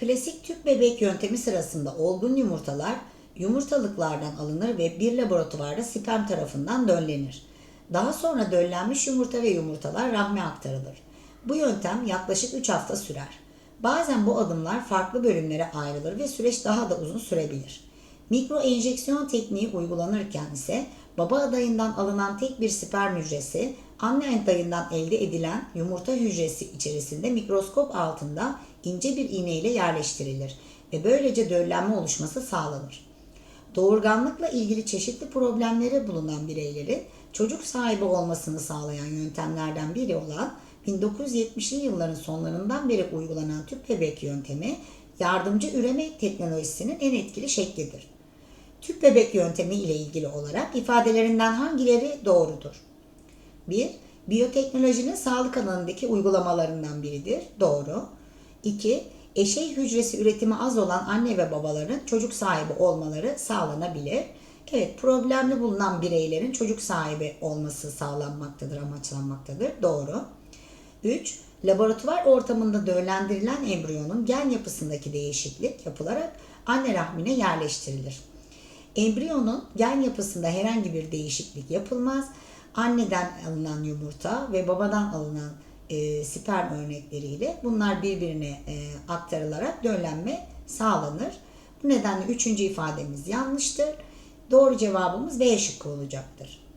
Klasik tüp bebek yöntemi sırasında olgun yumurtalar yumurtalıklardan alınır ve bir laboratuvarda sperm tarafından döllenir. Daha sonra döllenmiş yumurta ve yumurtalar rahme aktarılır. Bu yöntem yaklaşık 3 hafta sürer. Bazen bu adımlar farklı bölümlere ayrılır ve süreç daha da uzun sürebilir. Mikro enjeksiyon tekniği uygulanırken ise baba adayından alınan tek bir sperm hücresi anne adayından elde edilen yumurta hücresi içerisinde mikroskop altında ince bir iğne ile yerleştirilir ve böylece döllenme oluşması sağlanır. Doğurganlıkla ilgili çeşitli problemleri bulunan bireylerin çocuk sahibi olmasını sağlayan yöntemlerden biri olan 1970'li yılların sonlarından beri uygulanan tüp bebek yöntemi yardımcı üreme teknolojisinin en etkili şeklidir. Tüp bebek yöntemi ile ilgili olarak ifadelerinden hangileri doğrudur? 1. Biyoteknolojinin sağlık alanındaki uygulamalarından biridir. Doğru. 2. Eşey hücresi üretimi az olan anne ve babaların çocuk sahibi olmaları sağlanabilir. Evet, problemli bulunan bireylerin çocuk sahibi olması sağlanmaktadır, amaçlanmaktadır. Doğru. 3. Laboratuvar ortamında döllendirilen embriyonun gen yapısındaki değişiklik yapılarak anne rahmine yerleştirilir. Embriyonun gen yapısında herhangi bir değişiklik yapılmaz. Anneden alınan yumurta ve babadan alınan e, sperm örnekleriyle bunlar birbirine e, aktarılarak döllenme sağlanır. Bu nedenle üçüncü ifademiz yanlıştır. Doğru cevabımız B şıkkı olacaktır.